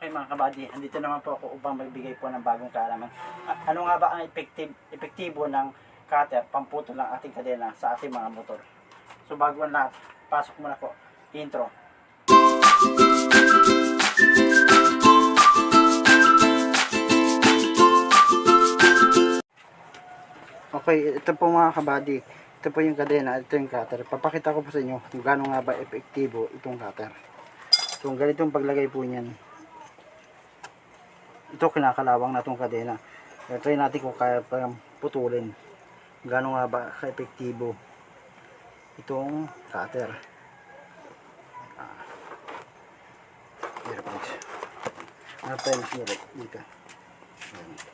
Okay mga kabady, andito naman po ako upang magbigay po ng bagong kaalaman. A- ano nga ba ang effective, epektibo ng cutter pamputo ng ating kadena sa ating mga motor? So bago ang lahat, pasok muna po. Intro. Okay, ito po mga kabady. Ito po yung kadena, ito yung cutter. Papakita ko po sa inyo kung gaano nga ba epektibo itong cutter. Kung ganitong paglagay po niyan. Ito kinakalawang na itong kadena. So, try natin kung kaya pa putulin. Gaano nga ba ka-epektibo itong cutter. Ah. Here, please. Ano tayo nasulit dito? Ayan.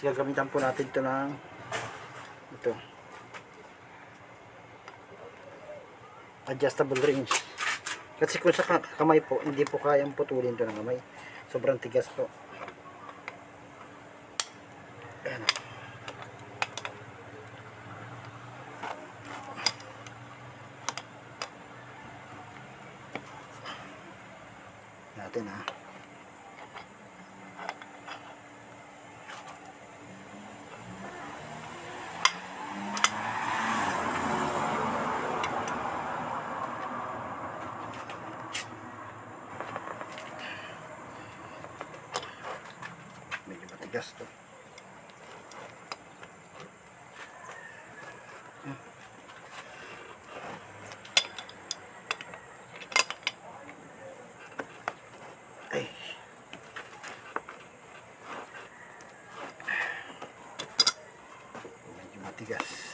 Kasi gagamitan po natin ito ng ito. Adjustable range. Kasi kung sa ka- kamay po hindi po kayang putulin ito ng kamay. Sobrang tigas po. Ayan. natin ha esto. Medyo.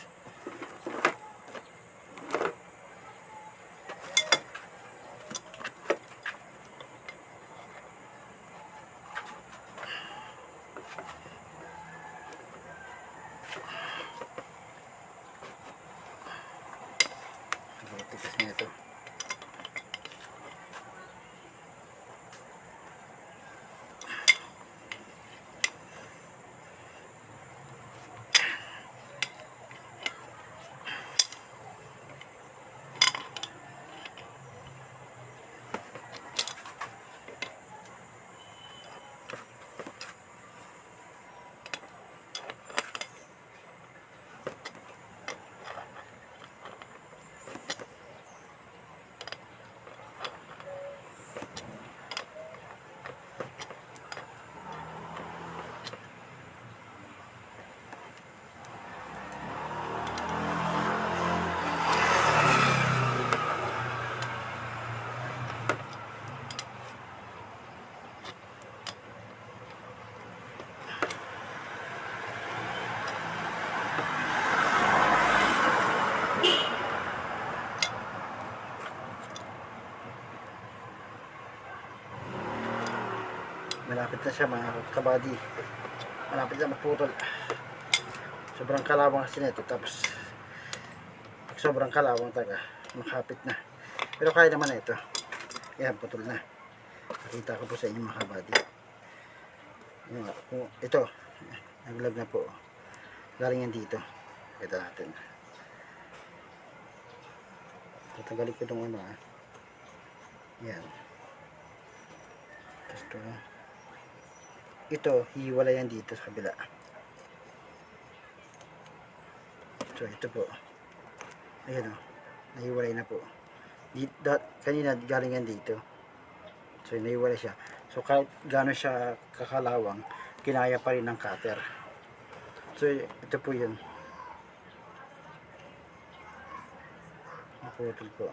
Malapit na siya mga kabady malapit na maputol sobrang kalawang kasi nito tapos sobrang kalawang taga makapit na. Pero kaya naman na ito. Yan putol na. Nakita ko po sa inyo mga kabady ito naglag na po. Galing yan dito. Kita natin. Tatagalin ko itong ano ah. Yan tapos ito ito, hiwala yan dito sa kabila. So, ito po. Ayan o. Nahiwalay na po. Di, dat, kanina galing yan dito. So, nahiwalay siya. So, kahit gano'n siya kakalawang, kinaya pa rin ng cutter. So, ito po yun. Naputol po.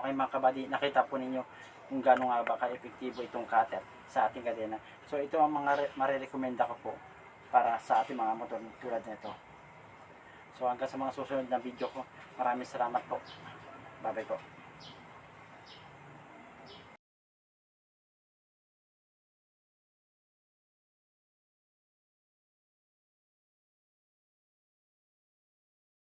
Okay mga kabady, nakita po ninyo kung gaano nga ba ka-epektibo itong cutter sa ating kadena. So ito ang mga re- marirekomenda ko po para sa ating mga motor tulad nito. So hanggang sa mga susunod na video ko, maraming salamat po. Bye bye po.